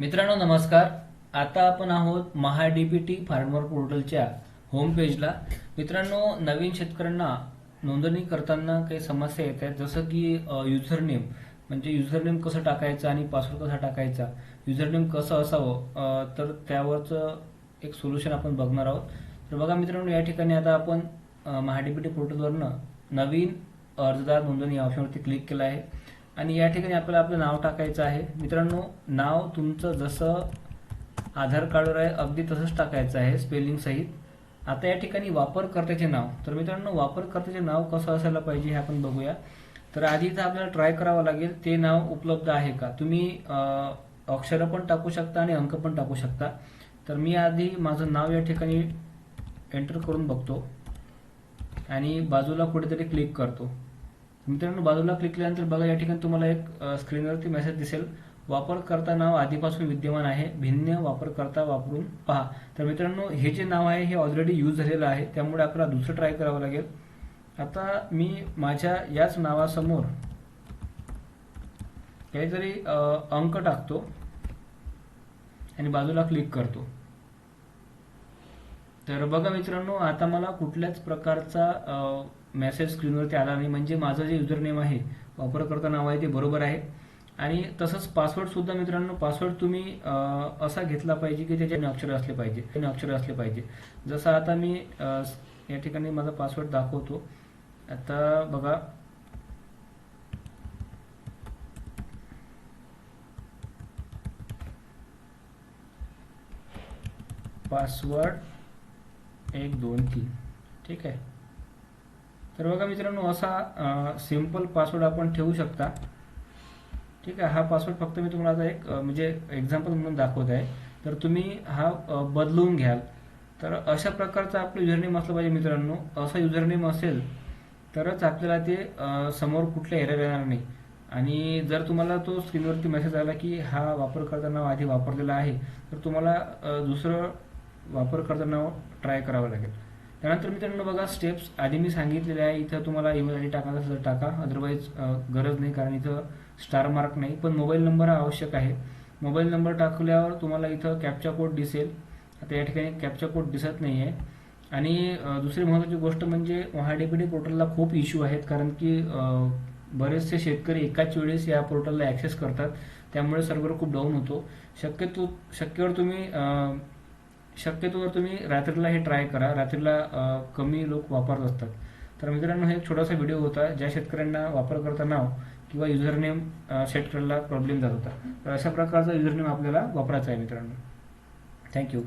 मित्रांनो नमस्कार. आता आपण आहोत महा डीपीटी फार्मर पोर्टलच्या होम पेजला मित्रांनो नवीन शेतकऱ्यांना नोंदणी करताना काही समस्या येत आहेत. जसं की युझरनेम म्हणजे युझरनेम कसं टाकायचं आणि पासवर्ड कसा टाकायचा? युझरनेम कसं असावं? तर त्यावरचं एक सोल्युशन आपण बघणार आहोत. तर बघा मित्रांनो या ठिकाणी आता आपण महाडीपीटी पोर्टलवरनं नवीन अर्जदार नोंदणी या ऑप्शनवरती क्लिक केलं आहे. आणि या ठिकाणी आपल्याला आपलं नाव टाकायचं आहे. मित्रांनो नाव तुमचं जसं आधार कार्डवर आहे अगदी तसंच टाकायचं आहे स्पेलिंग सहित. आता या ठिकाणी वापरकर्त्याचे नाव. तर मित्रांनो वापरकर्त्याचे नाव कसं असायला पाहिजे हे आपण बघूया. तर आधी इथं आपल्याला ट्राय करावं लागेल ते नाव उपलब्ध आहे का? तुम्ही अक्षरं पण टाकू शकता आणि अंक पण टाकू शकता. तर मी आधी माझं नाव या ठिकाणी एंटर करून बघतो. आणि बाजूला कुठेतरी क्लिक करतो. मित्रांनो बाजूला क्लिक केल्यानंतर बघा या ठिकाणी तुम्हाला एक स्क्रीनवरती मेसेज दिसेल. वापरकर्ता नाव आधीपासून विद्यमान आहे. भिन्न वापरकर्ता वापरून पहा. तर मित्रांनो हे जे नाव आहे हे ऑलरेडी यूज झालेलं आहे. त्यामुळे आपल्याला दुसरं ट्राय करावं लागेल. आता मी माझ्या याच नावासमोर काहीतरी अंक टाकतो आणि बाजूला क्लिक करतो. तर बघा मित्रांनो आता मला कुठल्याच प्रकारचा मेसेज स्क्रीनवरती आला नाही म्हणजे माझं जे युजर नेम आहे वापरकर्ता नाव आहे ते बरोबर आहे. आणि तसंच पासवर्ड सुद्धा मित्रांनो पासवर्ड तुम्ही असा घेतला पाहिजे की त्याचे अक्षर असले पाहिजे अक्षर असले पाहिजे. जसं आता मी या ठिकाणी माझा पासवर्ड दाखवतो. आता बघा. पासवर्ड एक दोन तीन. ठीक आहे? तर बघा मित्रांनो असा सिंपल पासवर्ड आपण ठेवू शकता. ठीक आहे हा पासवर्ड फक्त मी तुम्हाला आता एक म्हणजे एक्झाम्पल म्हणून दाखवत आहे. तर तुम्ही हा बदलून बदलवून घ्याल. तर अशा प्रकारचा आपलं युजरनेम असलं पाहिजे मित्रांनो. असं युजरनेम असेल तरच आपल्याला ते समोर कुठल्या एरर येणार नाही. आणि जर तुम्हाला तो स्क्रीनवरती मेसेज आला की हा वापरकर्ता नाव आधी वापरलेला आहे तर तुम्हाला दुसरं वापरकर्ता नाव ट्राय करावं लागेल. त्यानंतर मित्रांनो बघा स्टेप्स आधी मी सांगितलेले आहे. इथं तुम्हाला ईमेल आय डी टाकायचं असेल टाका. अदरवाईज गरज नाही कारण इथं स्टार मार्क नाही. पण मोबाईल नंबर हा आवश्यक आहे. मोबाईल नंबर टाकल्यावर तुम्हाला इथं कॅपचा कोड दिसेल. आता या ठिकाणी कॅपचा कोड दिसत नाही आहे आणि दुसरी महत्त्वाची गोष्ट म्हणजे महाडीपीडी पोर्टलला खूप इश्यू आहेत. कारण की बरेचसे शेतकरी एकाच वेळेस या पोर्टलला ॲक्सेस करतात. त्यामुळे सर्व्हर खूप डाऊन होतो. शक्यतो शक्यवर तुम्ही शक्यतोवर तुम्ही रात्रीला हे ट्राय करा रात्रीला कमी लोक वापरत असतात. तर मित्रांनो हे एक छोटासा व्हिडिओ होता ज्या शेतकऱ्यांना वापरकर्ता नाव किंवा युझरनेम सेट करायला प्रॉब्लेम जात होता. तर अशा प्रकारचा युझरनेम आपल्याला वापरायचा आहे मित्रांनो. थँक्यू